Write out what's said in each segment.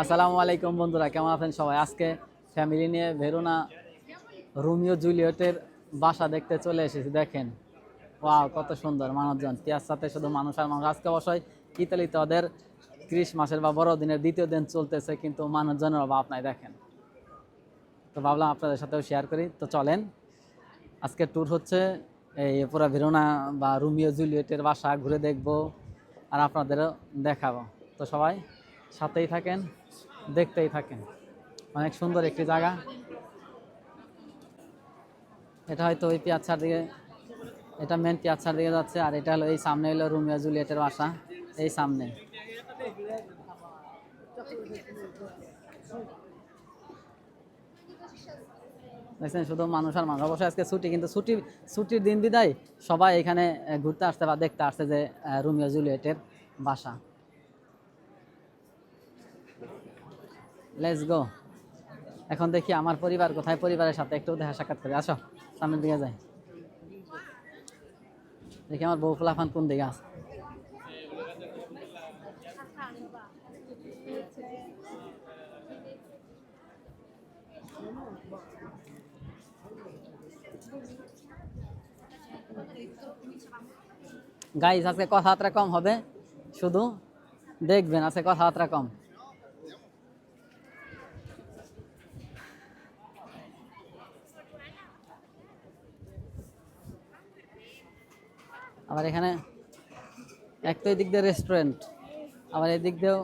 আসসালামু আলাইকুম বন্ধুরা, কেমন আছেন সবাই? আজকে ফ্যামিলি নিয়ে ভেরোনা রোমিও জুলিয়েটের বাসা দেখতে চলে এসেছি, দেখেন। ওয়াও, কত সুন্দর মানুষজন। সাথে শুধু মানুষ আর মানুষ। আজকে অবশ্যই ইতালিতে ওদের ক্রিসমাসের বা বড়দিনের দ্বিতীয় দিন চলতেছে, কিন্তু মানুষজনের অভাব নাই, দেখেন। তো ভাবলাম আপনাদের সাথেও শেয়ার করি। তো চলেন আজকে ট্যুর হচ্ছে এই পুরো ভেরোনা বা রোমিও জুলিয়েটের বাসা, ঘুরে দেখব আর আপনাদেরও দেখাবো। তো সবাই সাথেই থাকেন, দেখতেই থাকেন। অনেক সুন্দর একটি জায়গা। এটা হয়তো ওই পিয়াচ্ছার দিকে, এটা মেন পিয়াচ্ছার দিকে যাচ্ছে আর এটা হলো এই সামনে হলো রোমিও জুলিয়েটের বাসা, এই সামনে। দেখছেন? শুধু মানুষ আর মানুষ অবশ্যই আজকে ছুটি, কিন্তু ছুটি, ছুটির দিন বিদায় সবাই এখানে ঘুরতে আসতে বা দেখতে আসছে যে রোমিও জুলিয়েটের বাসা। লেটস গো এখন দেখি আমার পরিবার কোথায়, পরিবারের সাথে একটু দেখা সাক্ষাৎ করে। আসো, সামনের দিকে যাই। দেখি আমার বউ ফুলাফান কোন দিকে আছে? গাইজ আজকে কথাবার্তা কম হবে। শুধু দেখবেন আজকে কথাবার্তা কম। আবার এখানে এক তো এদিক দিয়ে রেস্টুরেন্ট আবার এদিক দিয়েও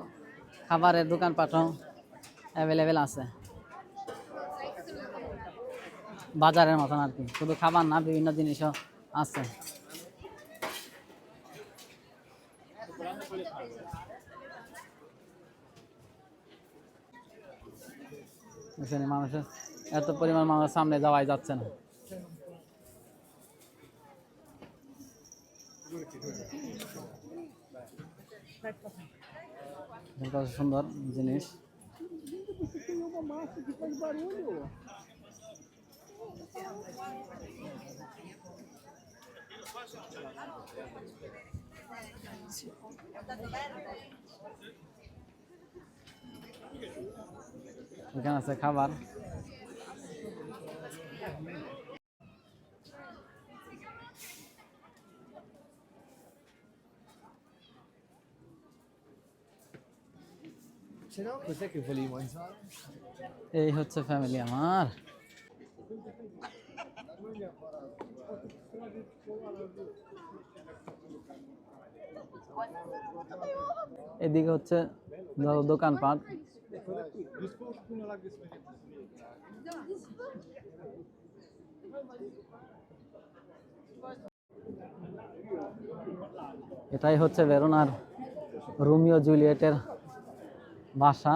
খাবারের দোকান দোকানপাটও অ্যাভেলেবেল আছে। বাজারের মতন আর কি। শুধু খাবার না, বিভিন্ন জিনিসও আছে। মানুষের এত পরিমাণ মানুষ সামনে যাওয়াই যাচ্ছে না। সুন্দর জিনিস। এখানে আছে খাবার Ce n'è cos'è che volevi mangiare? এই হচ্ছে ফ্যামিলি আমার এদিকে হচ্ছে দোকানপাট এটাই হচ্ছে ভেরোনার রোমিও জুলিয়েটের বাসা।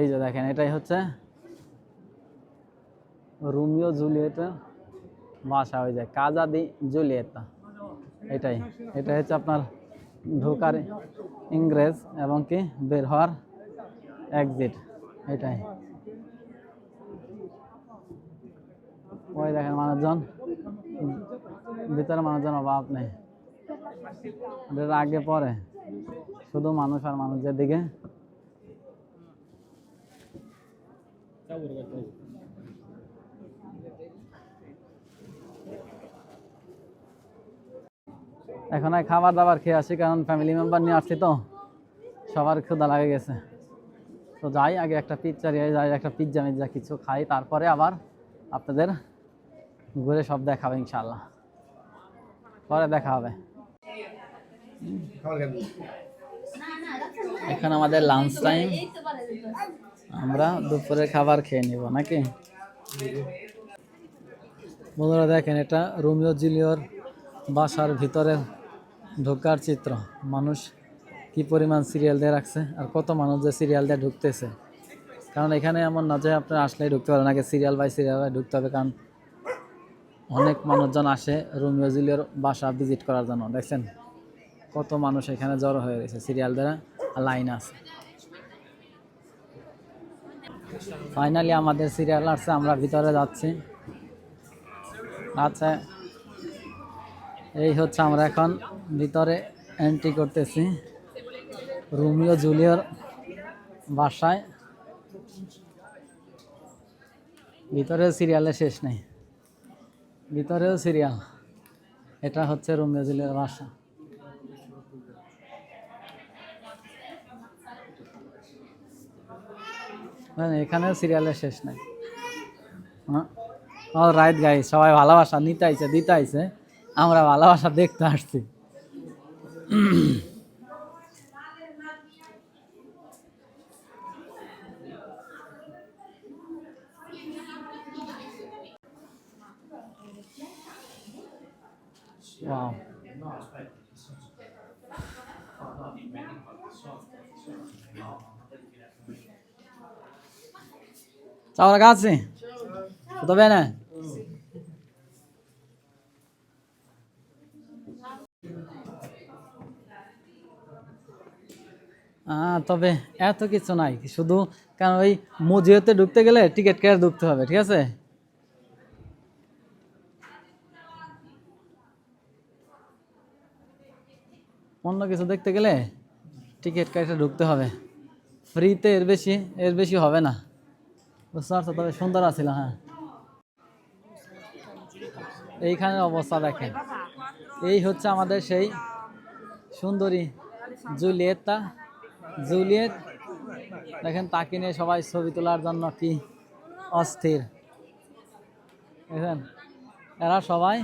এই যে দেখেন, এটাই হচ্ছে রোমিও জুলিয়েটের বাসা হয়ে যায় কাজা দি জুলিয়েতা এটাই। এটা হচ্ছে আপনার ঢোকার ইংরেজ এবং কি বের হওয়ার এক্সিট এটাই। ওই দেখেন, মানুষজন, ভিতরে মানুষজন অভাব নেই। আগে পরে। শুধু মানুষ আর মানুষ দিকে। এখন আর খাবার দাবার খেয়ে আসি, কারণ ফ্যামিলি মেম্বার নিয়ে আসছি তো। সবার ক্ষুদা লাগে গেছে। তো যাই, আগে একটা পিৎজা নিয়ে যাই, একটা পিৎজা মিৎজা কিছু খাই, তারপরে আবার আপনাদের ঘুরে সব দেখাবে ইনশাল্লাহ পরে দেখা হবে। এখন আমাদের লাঞ্চ টাইম আমরা দুপুরের খাবার খেয়ে নিব, নাকি? বন্ধুরা দেখেন, এটা রোমিও জুলিওর বাসার ভিতরে ঢোকার চিত্র। মানুষ কি পরিমাণ সিরিয়াল দিয়ে রাখছে আর কত মানুষ যে সিরিয়াল দিয়ে ঢুকতেছে। কারণ এখানে এমন না যে আপনার আসলেই ঢুকতে পারেন, আগে সিরিয়াল বাই সিরিয়াল বাই ঢুকতে হবে, কারণ অনেক মানুষজন আসে রোমিও জুলিয়ার বাসা ভিজিট করার জন্য। দেখছেন? কত মানুষ এখানে জড়ো হয়ে গেছে সিরিয়াল দ্বারা। লাইন আছে। ফাইনালি আমাদের সিরিয়াল আসছে, আমরা ভিতরে যাচ্ছি। আচ্ছা এই হচ্ছে আমরা এখন ভিতরে এন্ট্রি করতেছি। রোমিও জুলিয়র বাসায়। ভিতরেও সিরিয়ালে শেষ নেই। ভিতরেও সিরিয়াল এটা হচ্ছে রোমিও জুলিয়র বাসা। এখানেও সিরিয়ালের শেষ নাই। রাইট গাই সবাই ভালোবাসা নিতে আইছে দিতে আইছে আমরা ভালোবাসা দেখতে আসছি। Wow. Ciao ragazzi, tutto bene? আহ, তবে এত কিছু নাই শুধু কারণ ওই মজিওতে ঢুকতে গেলে টিকিট কেটে ঢুকতে হবে ঠিক আছে? অন্য কিছু দেখতে গেলে টিকিট কেটে ঢুকতে হবে। ফ্রিতে এর বেশি এর বেশি হবে না। বুঝতে তবে সুন্দর আছিল হ্যাঁ। এইখানে অবস্থা দেখেন। এই হচ্ছে আমাদের সেই সুন্দরী জুলিয়েটটা। জুলিয়েট, দেখেন তাকে নিয়ে সবাই ছবি তোলার জন্য কি অস্থির। দেখেন, এরা সবাই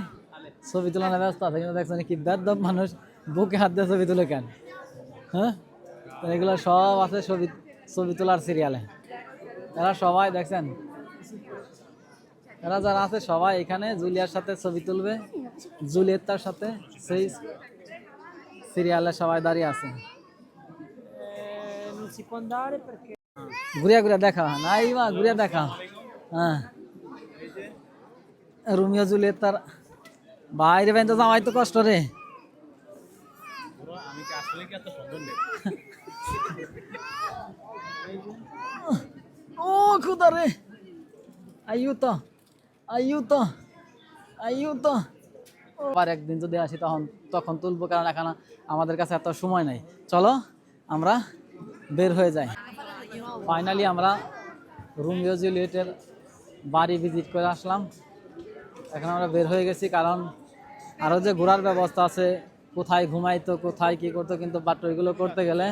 ছবি তোলার ব্যস্ত আছে, কিন্তু দেখছেন কি বেদব মানুষ, বুকে হাত দিয়ে ছবি তুলে কেন? হ্যাঁ? এগুলো সব আছে ছবি ছবি তোলার সিরিয়ালে এরা সবাই দেখছেন। এরা যারা আছে সবাই এখানে জুলিয়ার সাথে ছবি তুলবে। জুলিয়েত্তার সাথে সেই সিরিয়ালে সবাই দাঁড়িয়ে আছে। ঘুরিয়া ঘুরিয়া দেখা। নাই মা ঘুরিয়া দেখা। হ্যাঁ। রুমিও জুলিয়েত্তার। বাইরে বাইরে যাওয়াই তো কষ্ট রে। ও খুদা রে। আইউতো আইউতো আইউতো আবার একদিন যদি আসি তখন তখন তুলবো কারণ এখন আমাদের কাছে এত সময় নেই। চলো, আমরা বের হয়ে যাই। ফাইনালি আমরা রুমিও জুলিয়েটের বাড়ি ভিজিট করে আসলাম। এখন আমরা বের হয়ে গেছি কারণ আরও যে ঘোরার ব্যবস্থা আছে, কোথায় ঘুমাইতো, কোথায় কি করতো, কিন্তু বাট ওইগুলো করতে গেলে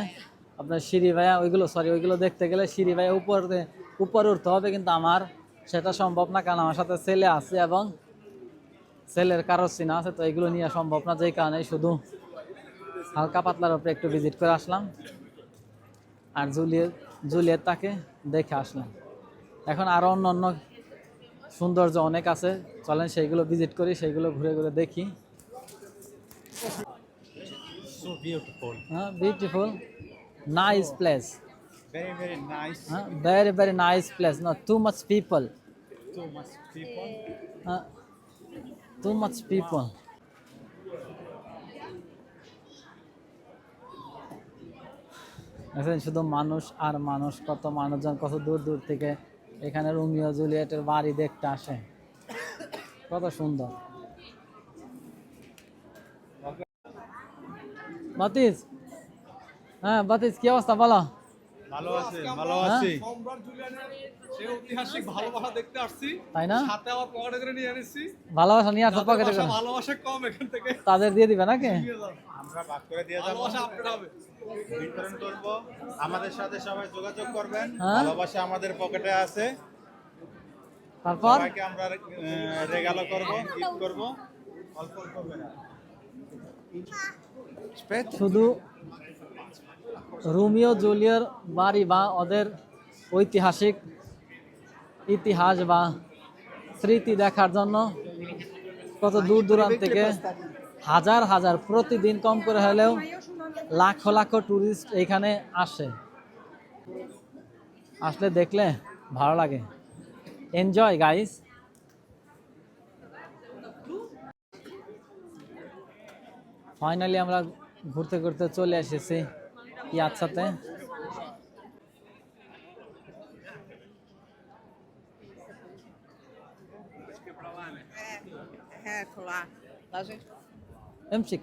আপনার সিঁড়ি ভাইয়া ওইগুলো সরি ওইগুলো দেখতে গেলে সিঁড়ি ভাইয়া উপরে উপরে উঠতে হবে কিন্তু আমার সেটা সম্ভব না কারণ আমার সাথে ছেলে আছে এবং ছেলের কারও চিনা আছে তো এগুলো নিয়ে সম্ভব না যেই কারণে শুধু হালকা পাতলার উপরে একটু ভিজিট করে আসলাম। আর জুলিয়েট জুলিয়েট তাকে দেখে আসলাম। এখন আরও অন্য অন্য সৌন্দর্য অনেক আছে চলেন সেইগুলো ভিজিট করি সেইগুলো ঘুরে ঘুরে দেখি। হ্যাঁ beautiful nice place Very, very nice. হ্যাঁ very very nice place not too much people Too much people. হ্যাঁ টু মাচ পিপল দেখেন শুধু মানুষ আর মানুষ কত মানুষজন কত দূর দূর থেকে এখানে রোমিও জুলিয়েটের বাড়ি দেখতে আসে। কত সুন্দর। বাতিস হ্যাঁ বাতিস কি অবস্থা? বলো। ভালো আছে ভালো হ্যাঁ? আছি। সম্রাট জুলিয়ানের সেই ঐতিহাসিক ভালোবাসা দেখতে আসছি তাই না? সাথে আবার পকেটে করে নিয়ে এনেছি ভালোবাসা নিয়ে আসো পকেটে করে। ভালোবাসা কম এখান থেকে। তাদের দিয়ে দিবে নাকি? আমরা ভাগ করে দিয়ে যাব। ভালোবাসা হবে। বিতরণ করব। আমাদের সাথে সবাই যোগাযোগ করবেন। হ্যাঁ? ভালোবাসা আমাদের পকেটে আছে। তারপর? সবাইকে আমরা রেগালো করব গিফট করব। অল্প অল্প করে। শুধু রোমিও, জুলিয়ার বাড়ি বা ওদের ঐতিহাসিক ইতিহাস বা স্মৃতি দেখার জন্য কত দূর দূরান্ত থেকে হাজার হাজার প্রতিদিন কম করে হলেও লাখো লাখো ট্যুরিস্ট এখানে আসে। আসলে দেখলে ভালো লাগে। এনজয় গাইস ফাইনালি আমরা ঘুরতে ঘুরতে চলে এসেছি। ইয়াচ্ছাতে É, colar. Lá a gente এমসিক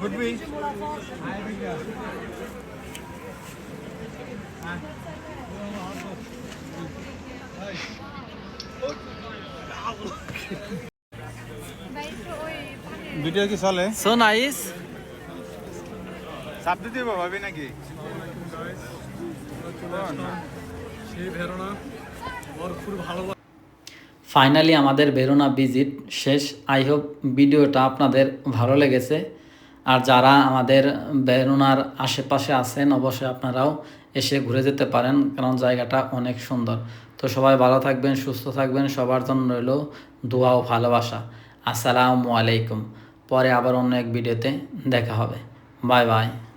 পিয়াচ্চা ঘুরবি video কি চলে? সো নাইস চাপ দিতে ভাবি নাকি? সেই ভেরোনা ওর ভালো ফাইনালি আমাদের বেরোনা ভিজিট শেষ। আই হোপ ভিডিওটা আপনাদের ভালো লেগেছে। আর যারা আমাদের বেরোনার আশেপাশে আছেন, অবশ্যই আপনারাও এসে ঘুরে যেতে পারেন, কারণ জায়গাটা অনেক সুন্দর। তো সবাই ভালো থাকবেন, সুস্থ থাকবেন, সবার জন্য রইল দোয়া ও ভালোবাসা। আসসালামু আলাইকুম। পরে আবার অন্য এক ভিডিওতে দেখা হবে। Bye bye.